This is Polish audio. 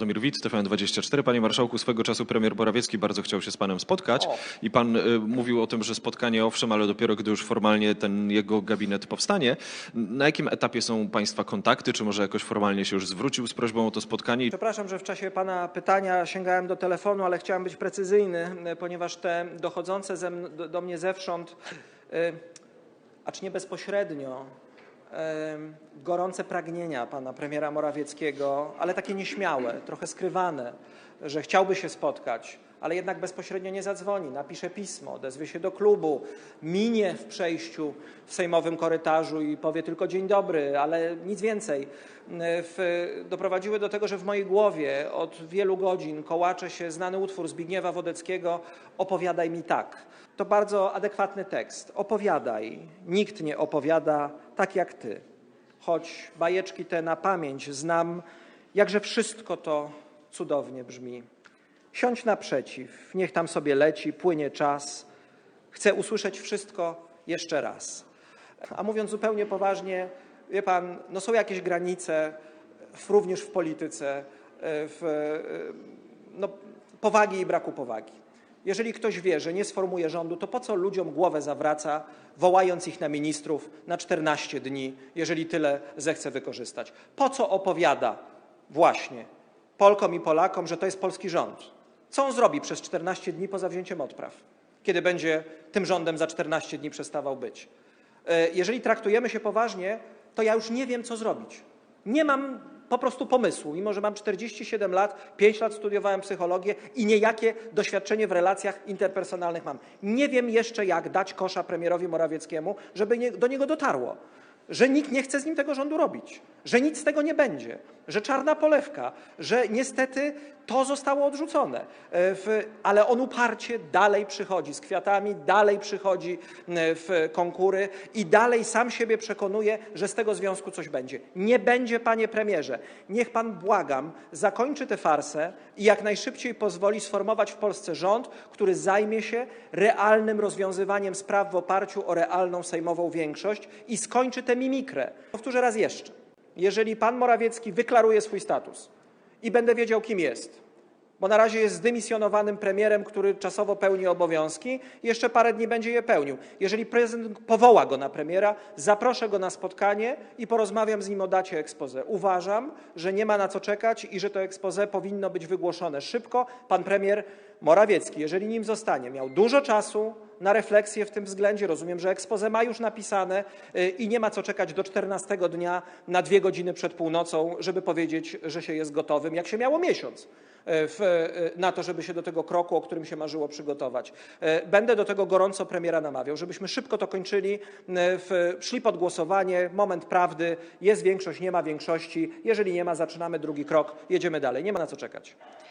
Radomir Wit, TVN24. Panie marszałku, swego czasu premier Morawiecki bardzo chciał się z panem spotkać i pan y, mówił o tym, że spotkanie owszem, ale dopiero gdy już formalnie ten jego gabinet powstanie. Na jakim etapie są państwa kontakty? Czy może jakoś formalnie się już zwrócił z prośbą o to spotkanie? Przepraszam, że w czasie pana pytania sięgałem do telefonu, ale chciałem być precyzyjny, y, ponieważ te dochodzące ze do, do mnie zewsząd, y, acz nie bezpośrednio, gorące pragnienia pana premiera Morawieckiego, ale takie nieśmiałe, trochę skrywane, że chciałby się spotkać, ale jednak bezpośrednio nie zadzwoni, napisze pismo, odezwie się do klubu, minie w przejściu w sejmowym korytarzu i powie tylko dzień dobry, ale nic więcej. W, doprowadziły do tego, że w mojej głowie od wielu godzin kołacze się znany utwór Zbigniewa Wodeckiego Opowiadaj mi tak. To bardzo adekwatny tekst. Opowiadaj. Nikt nie opowiada tak jak ty. Choć bajeczki te na pamięć znam, jakże wszystko to cudownie brzmi. Siądź naprzeciw, niech tam sobie leci, płynie czas. Chcę usłyszeć wszystko jeszcze raz. A mówiąc zupełnie poważnie, wie pan, no są jakieś granice, w, również w polityce, e, w, e, no, powagi i braku powagi. Jeżeli ktoś wie, że nie sformuje rządu, to po co ludziom głowę zawraca, wołając ich na ministrów na 14 dni, jeżeli tyle zechce wykorzystać? Po co opowiada właśnie Polkom i Polakom, że to jest polski rząd? Co on zrobi przez 14 dni poza wzięciem odpraw, kiedy będzie tym rządem za 14 dni przestawał być? E, Jeżeli traktujemy się poważnie, to ja już nie wiem, co zrobić. Nie mam po prostu pomysłu, mimo że mam 47 lat, 5 lat studiowałem psychologię i niejakie doświadczenie w relacjach interpersonalnych mam. Nie wiem jeszcze, jak dać kosza premierowi Morawieckiemu, żeby do niego dotarło, że nikt nie chce z nim tego rządu robić, że nic z tego nie będzie, że czarna polewka, że niestety to zostało odrzucone, E, w, ale on uparcie dalej przychodzi z kwiatami, dalej przychodzi w konkury i dalej sam siebie przekonuje, że z tego związku coś będzie. Nie będzie, panie premierze. Niech pan, błagam, zakończy tę farsę i jak najszybciej pozwoli sformować w Polsce rząd, który zajmie się realnym rozwiązywaniem spraw w oparciu o realną sejmową większość i skończy tę mimikrę. Powtórzę raz jeszcze. Jeżeli pan Morawiecki wyklaruje swój status i będę wiedział, kim jest, bo na razie jest zdymisjonowanym premierem, który czasowo pełni obowiązki i jeszcze parę dni będzie je pełnił. Jeżeli prezydent powoła go na premiera, zaproszę go na spotkanie i porozmawiam z nim o dacie expose. Uważam, że nie ma na co czekać i że to expose powinno być wygłoszone szybko. Pan premier Morawiecki, jeżeli nim zostanie, miał dużo czasu na refleksję w tym względzie. Rozumiem, że expose ma już napisane y, i nie ma co czekać do 14 dnia na dwie godziny przed północą, żeby powiedzieć, że się jest gotowym, jak się miało miesiąc w, na to, żeby się do tego kroku, o którym się marzyło, przygotować. Będę do tego gorąco premiera namawiał, żebyśmy szybko to kończyli, w, szli pod głosowanie, moment prawdy, jest większość, nie ma większości, jeżeli nie ma, zaczynamy drugi krok, jedziemy dalej, nie ma na co czekać.